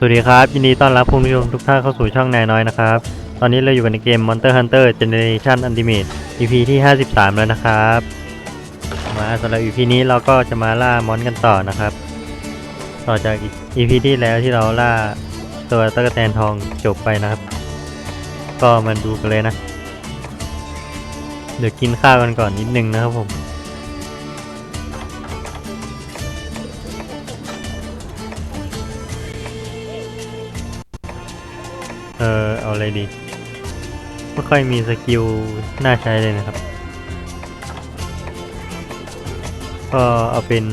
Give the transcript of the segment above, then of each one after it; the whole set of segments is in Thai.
สวัสดีครับ ยินดีต้อนรับผู้ชมทุกท่านเข้าสู่ช่องนายน้อยนะครับ ตอนนี้เราอยู่กันในเกม Monster Hunter Generation Ultimate EP ที่ 53 แล้วนะครับ มาสำหรับ EP นี้เราก็จะมาล่ามอนกันต่อนะครับ ต่อจาก EP ที่แล้วที่เราล่าตัวตะกแตนทองจบไปนะครับ ก็มาดูกันเลยนะ เดี๋ยวกินข้าวกันก่อนนิดนึงนะครับผม เออเอาอะไรดี ไม่ค่อยมีสกิลน่าใช้เลยนะครับ ก็เอาเป็น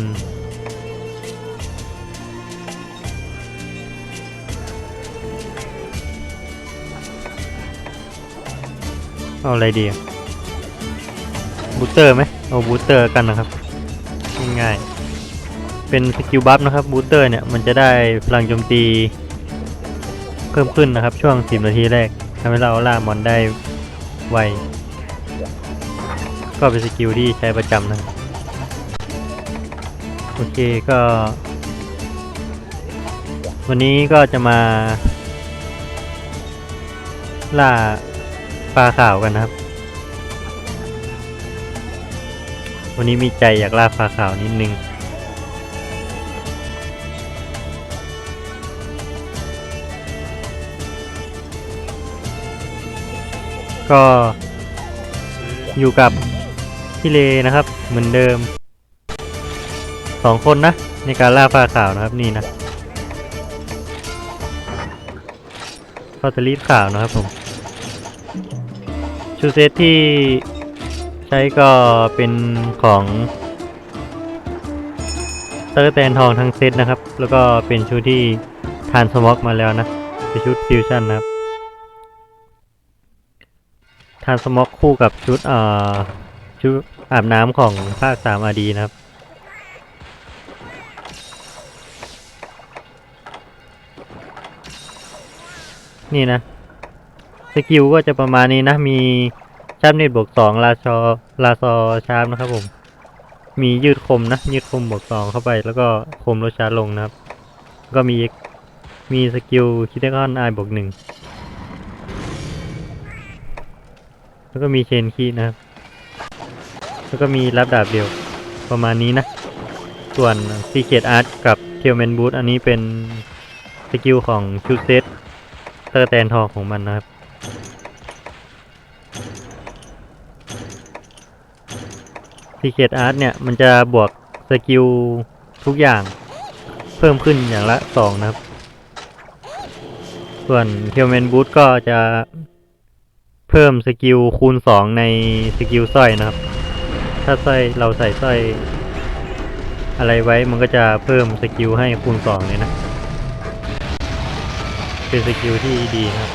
เอาอะไรดีบูสเตอร์ไหมเอาบูสเตอร์กันนะครับ ง่ายๆเป็นสกิลบัฟนะครับบูสเตอร์เนี่ย มันจะได้พลังโจมตี เพิ่มขึ้นนะครับช่วง 10 นาทีแรกทำให้เราล่ามอนได้ไว ก็เป็นสกิลที่ใช้ประจำนะโอเคก็ วันนี้ก็จะมา ล่าปลาขาวกันนะครับ วันนี้มีใจอยากล่าปลาขาวนิดนึง ก็อยู่กับพี่เลนะครับ เหมือนเดิมสองคนนะ ในการล่าปลาขาวนะครับนี่นะฟอตลีฟขาวนะครับผมชูเซตที่ใช้ก็เป็นของเตอร์แตนทองทั้งเซตนะครับ แล้วก็เป็นชุดที่ทานสมอกมาแล้วนะเป็นชุดฟิวชั่นนะครับ ทานสม็อกคู่กับชุดเอ่อชุดอาบน้ำของภาคสามอาดีนะครับ นี่นะ สกิลก็จะประมาณนี้นะ มีชาร์ปเน็ตบวกสองลาชอลาซอชาร์ปนะครับผม มียืดคมนะ ยืดคมบวกสองเข้าไป แล้วก็คมลดชาร์จลงนะครับ ก็มีมีสกิลคิดได้ก้อนไอบวกหนึ่ง แล้วก็มีเชนคีย์นะครับ แล้วก็มีรับดาบเดียวประมาณนี้นะ ส่วนซีเค t อาร์ตกับเทลเมนบูทอันนี้เป็นสกิลของชูเซตเตอร์แตนทองของมันนะครับซีเค t อาร์ตเนี่ย มันจะบวกสกิลทุกอย่างเพิ่มขึ้นอย่างละสองนะครับ ส่วนเทลเมนบูทก็จะ พิ่มสกิลคูณ 2 ในสกิลสร้อยนะครับ ถ้าสร้อยเราใส่สร้อยอะไรไว้มันก็จะเพิ่มสกิลให้คูณ 2 เลยนะ เป็นสกิลที่ดีครับ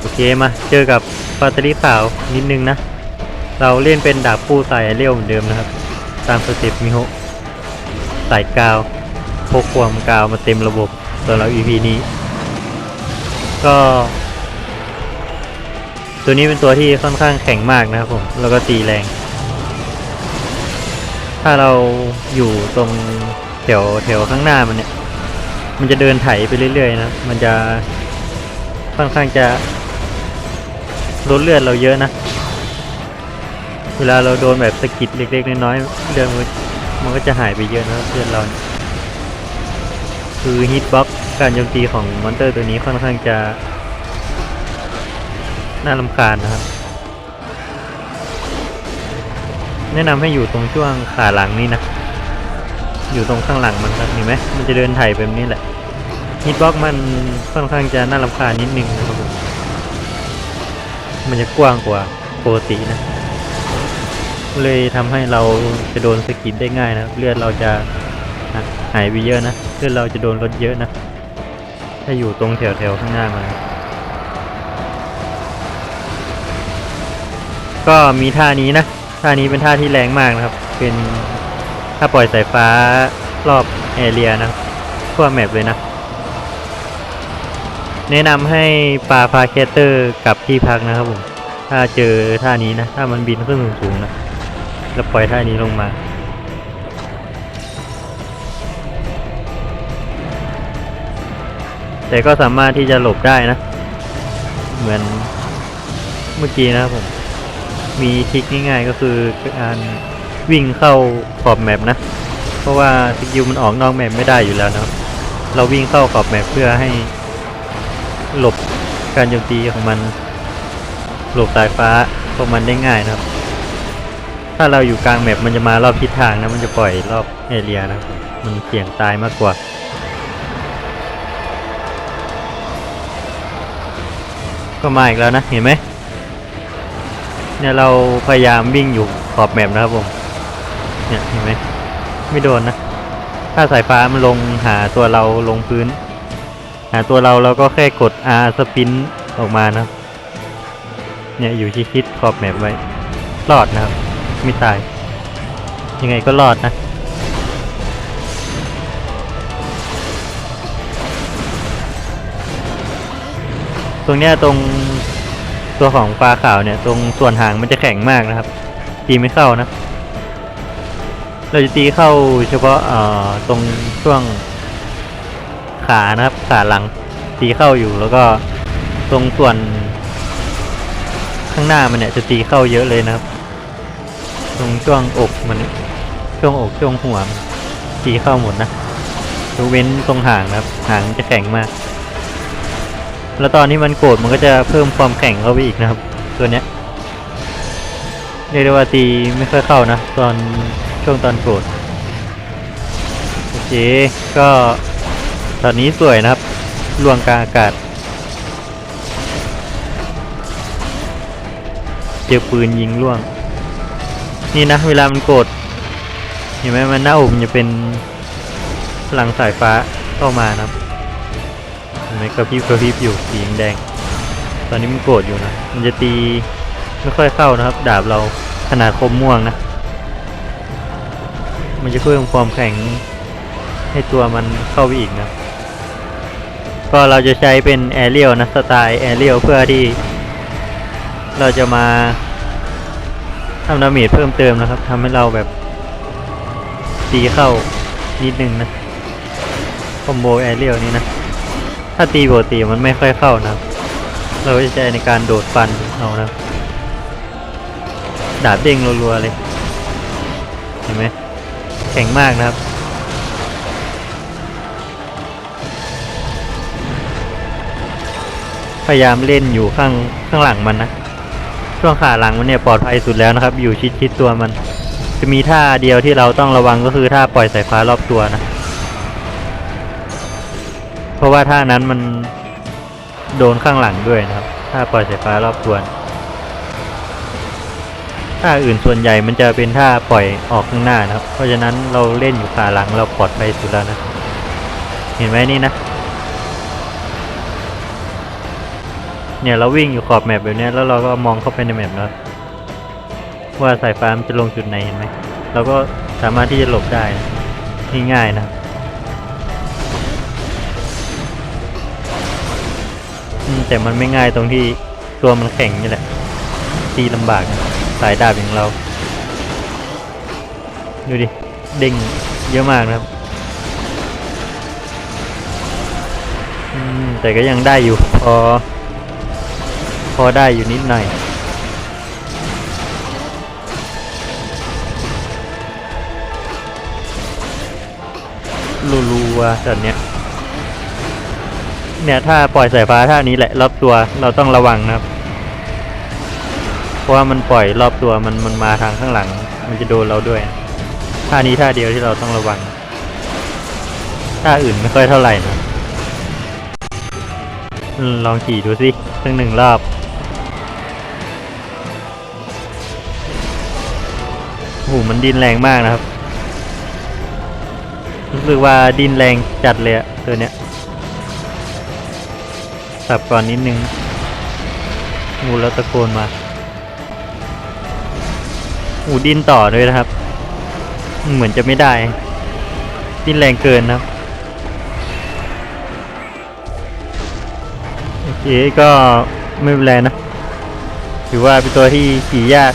โอเคมาเจอกับฟาตาลีขาวนิดนึงนะ เราเล่นเป็นดาบคู่สายเรียวเหมือนเดิมนะครับ ตามสเต็ปมิโฮสายกาวพกความกาวมาเต็มระบบสำหรับ EP นี้ ก็ ตัวนี้เป็นตัวที่ค่อนข้างแข็งมากนะครับผม แล้วก็ตีแรง ถ้าเราอยู่ตรงแถวแถวข้างหน้ามันเนี่ย มันจะเดินไถไปเรื่อยๆนะ มันจะค่อนข้างจะลดเลือดเราเยอะนะ เวลาเราโดนแบบสะกิดเล็กๆน้อยๆเดินมมันก็จะหายไปเยอะนะเลือดเราเนี่ยคือฮิตบ็อกการโจมตีของมอนเตอร์ตัวนี้ค่อนข้างจะ น่าลำคาญนะครับ แนะนำให้อยู่ตรงช่วงขาหลังนี่นะ อยู่ตรงข้างหลังมันครับเห็นไหมมันจะเดินไถ่แบบนี้แหละฮิตบ็อกมันค่อนข้างจะน่าลำคาญนิดนึงนะครับผมมันจะกว้างกว่าปกตินะ เลยทำให้เราจะโดนสกิดได้ง่ายนะเลือดเราจะหายไปเยอะนะเลือดเราจะโดนลดเยอะนะ ถ้าอยู่ตรงแถวๆข้างหน้ามา ก็มีท่านี้นะ ท่านี้เป็นท่าที่แรงมากนะครับ เป็นถ้าปล่อยสายฟ้ารอบแอเรียนะครับทั่วแมปเลยนะ แนะนำให้ปลาพาแคเตอร์กลับที่พักนะครับผมถ้าเจอท่านี้นะ ถ้ามันบินขึ้นสูงๆนะแล้วปล่อยท่านี้ลงมา แต่ก็สามารถที่จะหลบได้นะ เหมือนเมื่อกี้นะครับผม มีทริคง่ายๆก็คือการวิ่งเข้าขอบแมปนะ เพราะว่าสกิลมันออกนอกแมปไม่ได้อยู่แล้วนะครับเราวิ่งเข้าขอบแมปเพื่อให้หลบการโจมตีของมัน หลบสายฟ้าพวกมันได้ง่ายนะครับ ถ้าเราอยู่กลางแมปมันจะมารอบทิศทางนะมันจะปล่อยรอบเอเรียนะ มันเสี่ยงตายมากกว่าก็มาอีกแล้วนะ เห็นไหม เนี่ยเราพยายามวิ่งอยู่ขอบแมปนะครับผมเนี่ยเห็นไหมไม่โดนนะ ถ้าสายฟ้ามันลงหาตัวเราลงพื้น หาตัวเราเราก็แค่กด R สปินออกมานะครับเนี่ยอยู่ชิดขอบแมปไว้ รอดนะครับ ไม่ตาย ยังไงก็รอดนะตรงเนี้ยตรง ตัวของปลาขาวเนี่ย ตรงส่วนหางมันจะแข็งมากนะครับ ตีไม่เข้านะ เราจะตีเข้าเฉพาะเอ่อตรงช่วงขานะครับขาหลังตีเข้าอยู่แล้วก็ตรงส่วนข้างหน้ามันเนี่ยจะตีเข้าเยอะเลยนะครับ ตรงช่วงอกมันช่วงอกช่วงหัวมันตีเข้าหมดนะยกเว้นตรงหางนะครับ หางจะแข็งมาก แล้วตอนที่มันโกรธมันก็จะเพิ่มความแข็งเข้าไปอีกนะครับ ตัวเนี้ยเรียกได้ว่าตีไม่ค่อยเข้านะ ตอนช่วงตอนโกรธโอเคก็ตอนนี้สวยนะครับลวงกลางอากาศ เจอปืนยิงล่วง นี่นะเวลามันโกรธเห็นไหมมันหน้าอกมันจะเป็นพลังสายฟ้าเข้ามานะครับ ไหมกระพริบกระพริบอยู่สีแดง ตอนนี้มันโกรธอยู่นะ มันจะตีไม่ค่อยเข้านะครับ ดาบเราขนาดคมม่วงนะ มันจะเพิ่มความแข็งให้ตัวมันเข้าไปอีกนะ ก็เราจะใช้เป็นแอเรียลนะสไตล์แอเรียลเพื่อที่ เราจะมาทำดาเมจเพิ่มเติมนะครับทำให้เราแบบตีเข้านิดนึงนะคอมโบแอเรียลนี้นะ ถ้าตีปกติมันไม่ค่อยเข้านะ เราจะใช้ในการโดดฟันเอานะ ดาบเด้งรัวๆเลย เห็นไหมแข็งมากนะครับพยายามเล่นอยู่ข้างข้างหลังมันนะ ช่วงขาหลังมันเนี่ยปลอดภัยสุดแล้วนะครับ อยู่ชิดชิดตัวมัน จะมีท่าเดียวที่เราต้องระวังก็คือท่าปล่อยสายฟ้ารอบตัวนะ ราะว่าท่านั้นมันโดนข้างหลังด้วยนะครับ ถ้าปล่อยสายฟ้ารอบตัวน ท่าอื่นส่วนใหญ่มันจะเป็นท่าปล่อยออกข้างหน้านะครับ เพราะฉะนั้นเราเล่นอยู่ขาหลังเราปลอดภัยสุดแล้วนะ เห็นไหมนี่นะ เนี่ยเราวิ่งอยู่ขอบแมปแบบเนี้ยแล้วเราก็มองเข้าไปในแมปนะว่าสายฟ้ามันจะลงจุดไหนเห็นไหม เราก็สามารถที่จะหลบได้ง่ายๆนะ แต่มันไม่ง่ายตรงที่ตัวมันแข็งนี่แหละตีลำบากนะสายดาบอย่างเราดูดิเด้งเยอะมากนะครับแต่ก็ยังได้อยู่พอ พอได้อยู่นิดหน่อยรัวๆแบบเนี้ย เนี่ยถ้าปล่อยสายฟ้าท่านี้แหละรอบตัวเราต้องระวังนะครับ เพราะว่ามันปล่อยรอบตัวมันมันมาทางข้างหลัง มันจะโดนเราด้วยท่านี้ท่าเดียวที่เราต้องระวังท่าอื่นไม่ค่อยเท่าไหร่นะลองขี่ดูสิสักหนึ่งรอบโอ้โหมันดินแรงมากนะครับรู้สึกว่าดินแรงจัดเลยอะตัวเนี้ย สับก่อนนิดนึงงูแล้วตะโกนมาโอ้ดินต่อด้วยนะครับ เหมือนจะไม่ได้ ดินแรงเกินนะครับ โอเคก็ไม่เป็นไรนะ ถือว่าเป็นตัวที่ขี่ยาก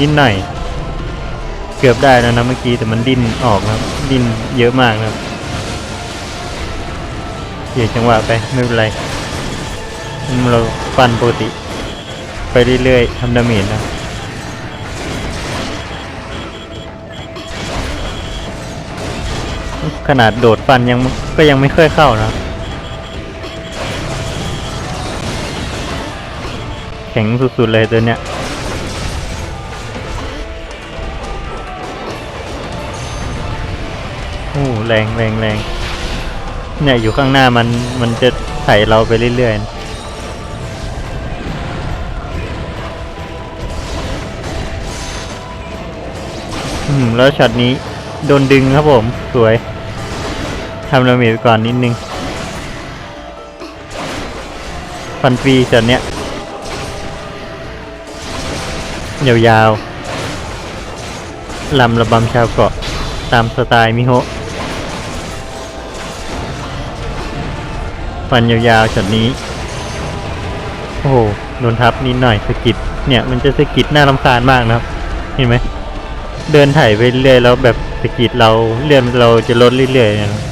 นิดหน่อย เกือบได้แล้วนะเมื่อกี้แต่มันดิ้นออกนะครับ ดิ้นเยอะมากนะครับ เสียจังหวะไปไม่เป็นไรเราฟันปกติ ไปเรื่อยๆทำดาเมจนะขนาดโดดฟันยังก็ยังไม่เคยเข้านะ แข็งสุดๆเลยตัวเนี้ยโอ้แรงแรงแรง เนี่ยอยู่ข้างหน้ามันมันจะไถเราไปเรื่อยๆนะอืมแล้วช็อตนี้โดนดึงครับผม สวยทำดาเมจก่อนนิดนึงฟันฟรีช็อตเนี้ยยาวๆลำระบำชาวเกาะตามสไตล์มิโฮะ ฟันยาวๆช็อตนี้ โอ้โหโดนทับนิดหน่อยสกิดเนี่ยมันจะสกิดน่ารำคาญมากนะครับ เห็นไหมเดินไถ่ายไปเรื่อยแล้วแบบสกิดเราเลื่อนเราจะลดเรื่อยๆนะ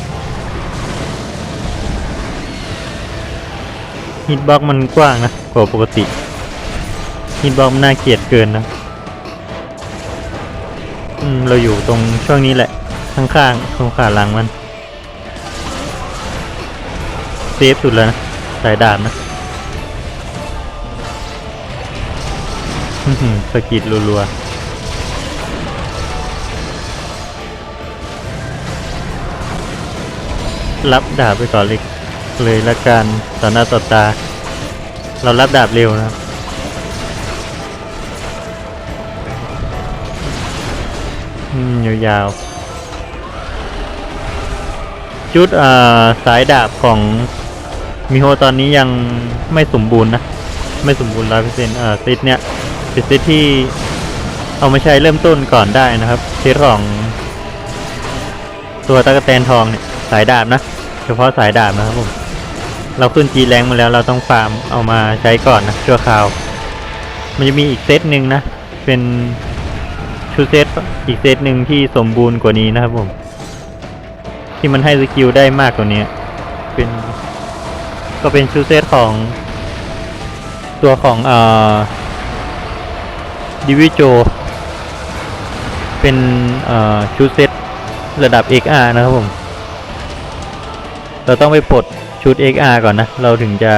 ฮิตบ็อกมันกว้างนะกว่าปกติฮิตบ็อกมันน่าเกลียดเกินนะอืมเราอยู่ตรงช่วงนี้แหละข้างๆตรงขาหลังมัน เซฟสุดแล้วนะสายดาบนะสะกิดรัวๆรับดาบไปก่อนเลยเลยละกันต่อหน้าต่อตา เรารับดาบเร็วนะครับอืมยาวๆจุดอ่าสายดาบของ มิโฮตอนนี้ยังไม่สมบูรณ์นะ ไม่สมบูรณ์ร้อยเปอร์เซ็นต์เอ่าเซตเนี้ยเป็นเซตที่เอามาใช้เริ่มต้นก่อนได้นะครับเซตของ ตัวตะกแตนทองเนี่ยสายดาบนะ เฉพาะสายดาบนะครับผมเราขึ้นจีแรงมาแล้วเราต้องฟาร์มเอามาใช้ก่อนนะชั่วคราว มันจะมีอีกเซตหนึ่งนะ เป็นชุดเซตอีกเซตหนึ่งที่สมบูรณ์กว่านี้นะครับผม ที่มันให้สกิลได้มากกว่านี้เป็น ก็เป็นชุดเซตของตัวของอ่อดิวิโจ เป็นอ่อชุดเซตระดับ XR นะครับผม เราต้องไปปลดชุด XR ก่อนนะ เราถึงจะ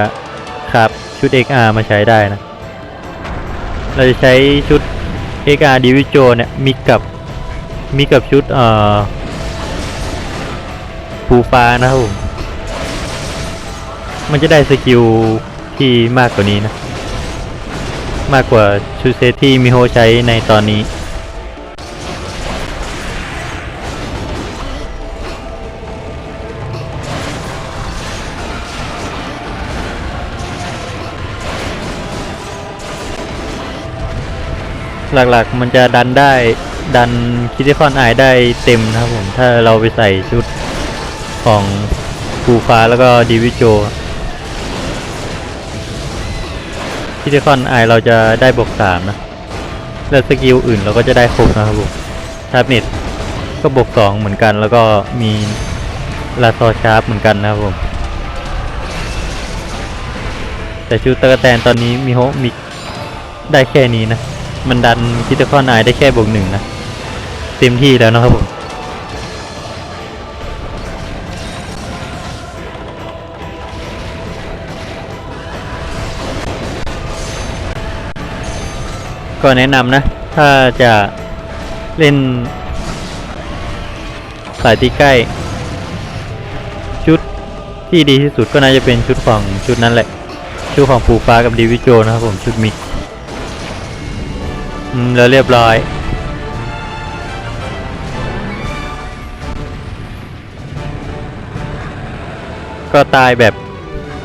ครับชุด XR มาใช้ได้นะ เราจะใช้ชุด XR d i v i j o เนี่ยมีกับมีกับชุดเอ่อภูฟ้านะครับผม มันจะได้สกิลที่มากกว่านี้นะ มากกว่าชุดเซตที่มิโฮใช้ในตอนนี้ หลักๆมันจะดันได้ดันคิติคอนไอได้เต็มนะครับผม ถ้าเราไปใส่ชุดของภูฟ้าแล้วก็ดีวิโจ คิติคอนไอเราจะได้บวกสามนะ แล้วสกิลอื่นเราก็จะได้ครบนะครับผมชาร์ปเน็ตก็บวกสองเหมือนกัน แล้วก็มีลาซอชาร์ปเหมือนกันนะครับผม แต่ชุดตะกะแตนตอนนี้มีโฮมิได้แค่นี้นะ มันดันคิดคอนไอได้แค่บวกหนึ่งนะ เต็มที่แล้วนะครับผม ก็แนะนำนะ ถ้าจะเล่น สายตีใกล้ ชุดที่ดีที่สุดก็น่าจะเป็นชุดของชุดนั้นแหละ ชุดของปูฟ้ากับดีวิโจนะครับผมชุดมิกอืมแล้วเรียบร้อย ก็ตายแบบ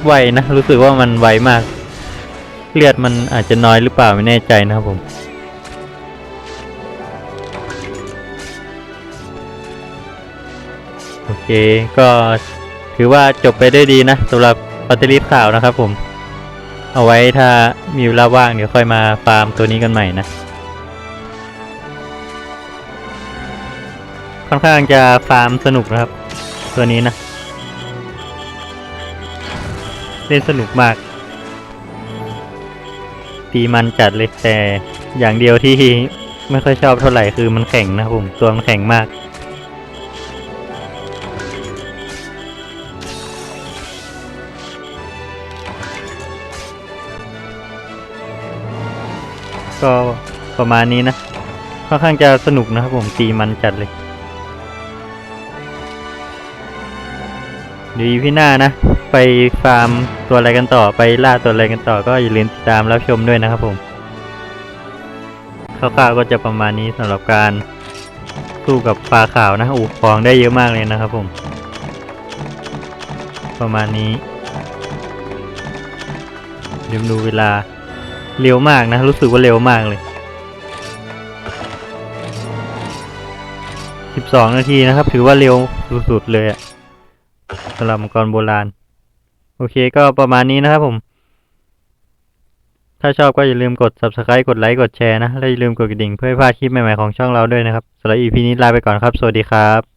ไวนะ รู้สึกว่ามันไวมาก เลือดมันอาจจะน้อยหรือเปล่าไม่แน่ใจนะครับผม โอเคก็ถือว่าจบไปได้ดีนะสำหรับปัตตอรี่ข่าวนะครับผม เอาไว้ถ้ามีเวลาว่างเดี๋ยวค่อยมาฟาร์มตัวนี้กันใหม่นะ ค่อนข้างจะฟาร์มสนุกนะครับ ตัวนี้นะ เล่นสนุกมาก ตีมันจัดเลยแต่อย่างเดียวที่ไม่ค่อยชอบเท่าไหร่คือมันแข็งนะผมตัวมันแข็งมาก ก็ประมาณนี้นะค่อนข้างจะสนุกนะครับผมตีมันจัดเลยเดี๋ยวอีพี่หน้านะ ไปฟาร์มตัวอะไรกันต่อไปล่าตัวอะไรกันต่อก็อย่าลืมติดตามรับชมด้วยนะครับผมคร่าวๆก็จะประมาณนี้สำหรับการสู้กับปลาขาวนะอูฟองได้เยอะมากเลยนะครับผม ประมาณนี้เดี๋ยวดูเวลาเร็วมากนะ รู้สึกว่าเร็วมากเลย 12 นาทีนะครับ ถือว่าเร็วสุดๆเลยอะสำหรับมังกรโบราณ โอเคก็ประมาณนี้นะครับผม ถ้าชอบก็อย่าลืมกด subscribe กดไลค์กดแชร์นะ และอย่าลืมกดกระดิ่งเพื่อไม่พลาดคลิปใหม่ๆของช่องเราด้วยนะครับสำหรับ EP นี้ลาไปก่อนครับ สวัสดีครับ